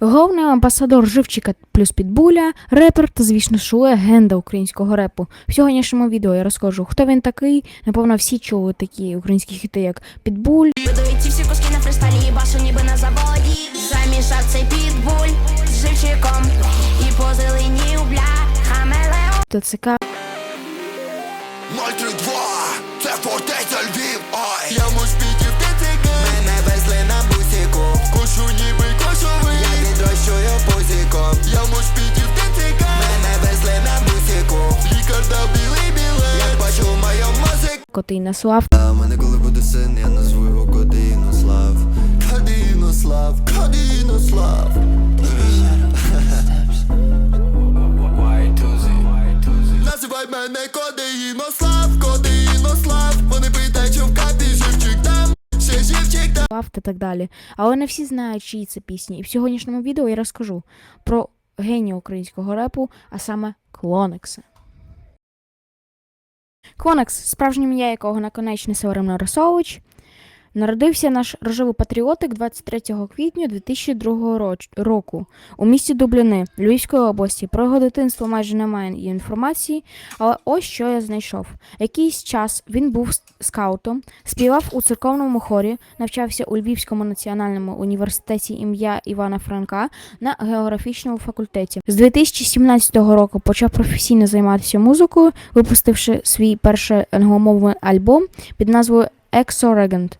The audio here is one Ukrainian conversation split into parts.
Головний амбасадор живчика плюс підбуля, репер та, звісно, ж, легенда українського репу. В сьогоднішньому відео я розкажу, хто він такий. Напевно, всі чули такі українські хіти, як Підбуль, Видають ці всі куски на фристайлі, їбашу ніби на заводі. Замішав цей підбуль з живчиком. І позеленів, бля, хамелео ТЦК, 032, мозик Котий Наслав, А мене коли буде син, я назву його Кодинослав Кодинослав, Кодинослав Називай мене Кодинослав, Кодинослав Вони питають, що в капі живчик там Ще живчик там Слав та так далі. Але не всі знають, чиї це пісні. І в сьогоднішньому відео я розкажу про генія українського репу, а саме Клонекса. Конакс, справжнім ім'я якого наконечне Северин Нарисович, народився наш рожевий патріотик 23 квітня 2002 роч- року у місті Дубліни Львівської області. Про його дитинство майже немає інформації, але ось що я знайшов. Якийсь час він був скаутом, співав у церковному хорі, навчався у Львівському національному університеті ім'я Івана Франка на географічному факультеті. З 2017 року почав професійно займатися музикою, випустивши свій перший англомовний альбом під назвою Exoregant.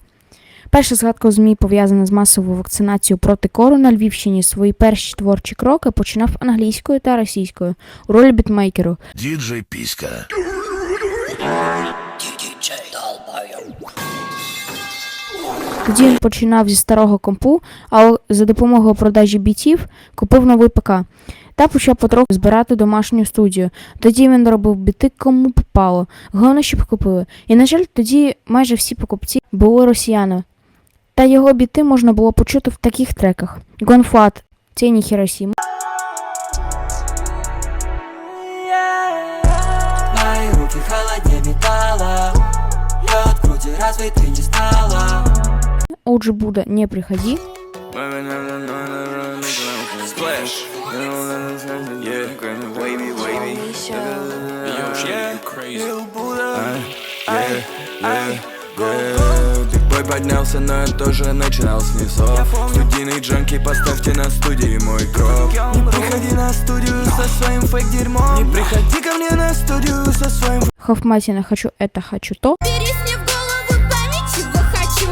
Перша згадка у ЗМІ пов'язана з масовою вакцинацією проти кору на Львівщині. Свої перші творчі кроки починав англійською та російською у ролі бітмейкеру. Диджей Писька. Тоді він починав зі старого компу, а за допомогою продажі бітів купив новий ПК та почав потроху збирати домашню студію. Тоді він робив біти кому попало. Головне, щоб купили. І, на жаль, тоді майже всі покупці були росіяни. Та його біти можна було почути в таких треках: Гонфлат, Тіні Хіросіми, Мои руки холоднее металла. Лед груди, разве ты не знала? Отже Буда, не приходи. Splash. Бой поднялся, но я тоже начинал с низов. Студийный джанки, поставьте на студии мой гроб. Не приходи на студию со своим фейк-дерьмом. Не приходи ко мне на студию со своим Хофматина хочу это, хочу то. Пересни в голову память, чего хочу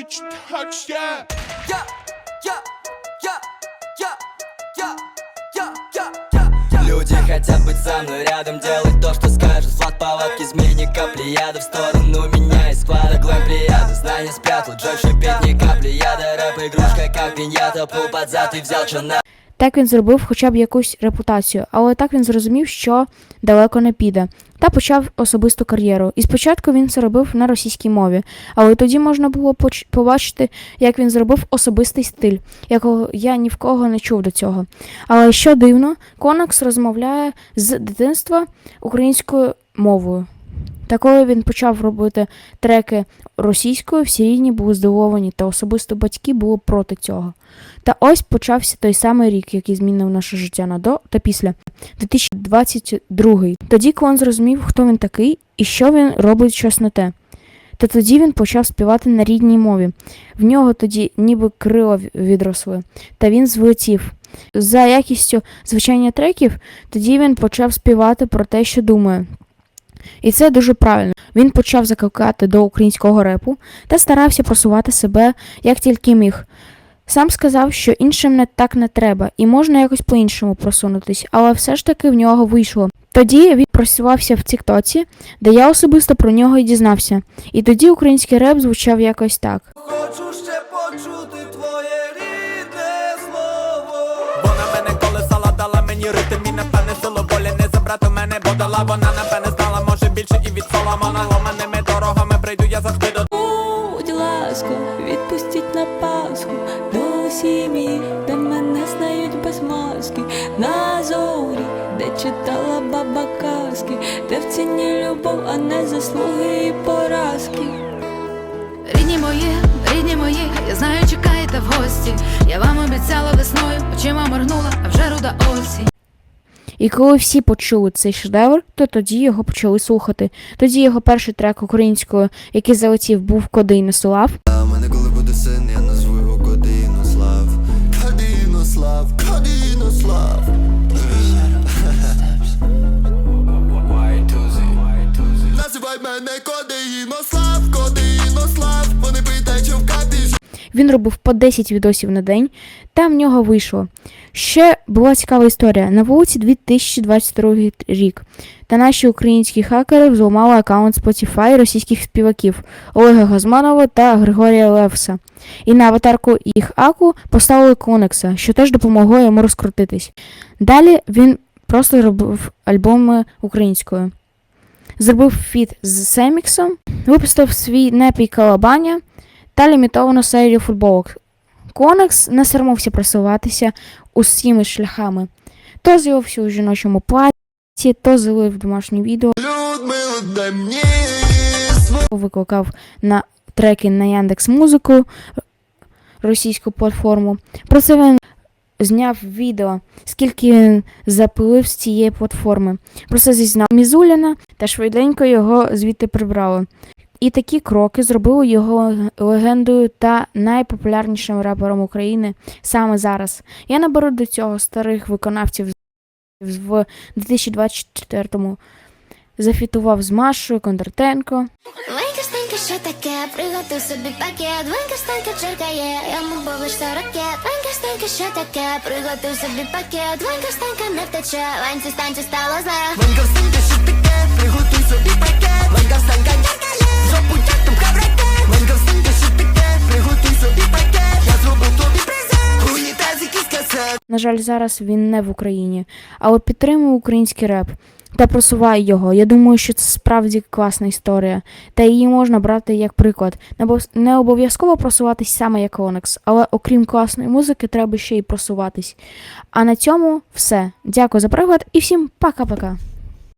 bitch, touch that. Yeah. Люди хотят быть со мной рядом, делать то, что скажут Флаг повадки, измени капли яда в сторону меня Из склада глэм прияда, знания спрятал Джой шипит, не капли яда Рэп игрушка, как пиньята, пул под зад и взял чё на... Так він зробив хоча б якусь репутацію, але так він зрозумів, що далеко не піде, та почав особисту кар'єру. І спочатку він це робив на російській мові, але тоді можна було побачити, як він зробив особистий стиль, якого я ні в кого не чув до цього. Але що дивно, Конакс розмовляє з дитинства українською мовою. Та коли він почав робити треки російською, всі рідні були здивовані, та особисто батьки були проти цього. Та ось почався той самий рік, який змінив наше життя на до та після 2022. Тоді Клон зрозумів, хто він такий і що він робить щось не те. Та тоді він почав співати на рідній мові. В нього тоді ніби крила відросли, та він злетів. За якістю звучання треків, тоді він почав співати про те, що думає. І це дуже правильно. Він почав закликати до українського репу та старався просувати себе як тільки міг. Сам сказав, що іншим не так не треба, і можна якось по-іншому просунутись, але все ж таки в нього вийшло. Тоді він просувався в Тіктоці, де я особисто про нього і дізнався. І тоді український реп звучав якось так. Хочу ще почути твоє рідне слово Вона мене колесала, дала мені ритм і напевне силу волі не забрати мене, бо дала вона напевне від Соломона Ломаними дорогами прийду, я завжди до Будь ласка, відпустіть на Пасху до сім'ї, де мене знають без маски, на зорі, де читала баба казки де в ціні любов, а не заслуги і поразки. Рідні мої, рідні мої, я знаю, чекаєте в гості. Я вам обіцяла весною, очима моргнула, а вже руда осінь і коли всі почули цей шедевр, то тоді його почали слухати. Тоді його перший трек українською, який залетів, був Кодинослав. А мене коли буде син, я назву його Кодинослав Кодинослав, Кодинослав Він робив по 10 відосів на день, та в нього вийшло. Ще була цікава історія. На вулиці 2022 рік. Та наші українські хакери взламали аккаунт Spotify російських співаків Олега Газманова та Григорія Левса. І на аватарку їх аку поставили Конекса, що теж допомогло йому розкрутитись. Далі він просто робив альбоми українською. Зробив фіт з Семіксом, випустив свій непій Калабаня та лімітовану серію футболок. Конекс не соромився просуватися усіми шляхами. То з'явився у жіночому платі, то залив домашнє відео, викликав на треки на Яндекс Музику російську платформу. Про це він зняв відео, скільки він запилив з цієї платформи. Про це зізнав Мізуліна та швиденько його звідти прибрали. І такі кроки зробили його легендою та найпопулярнішим рапером України саме зараз. Я наберу до цього старих виконавців в 2024-му. Зафітував з Машою Кондратенко. Станька, що таке? Приготуй собі пакет. Ванька, станька, черкає, йому 40 ракет. Станька, що таке? Приготуй собі пакет. Ванька, станька, не втече. Ваньці, станьці, стало зле. Встанька, що таке? Приготуй собі пакет На жаль, зараз він не в Україні, але підтримує український реп та просуває його. Я думаю, що це справді класна історія, та її можна брати як приклад. Не обов'язково просуватись саме як Онекс, але окрім класної музики, треба ще й просуватись. А на цьому все. Дякую за приклад і всім пока-пока.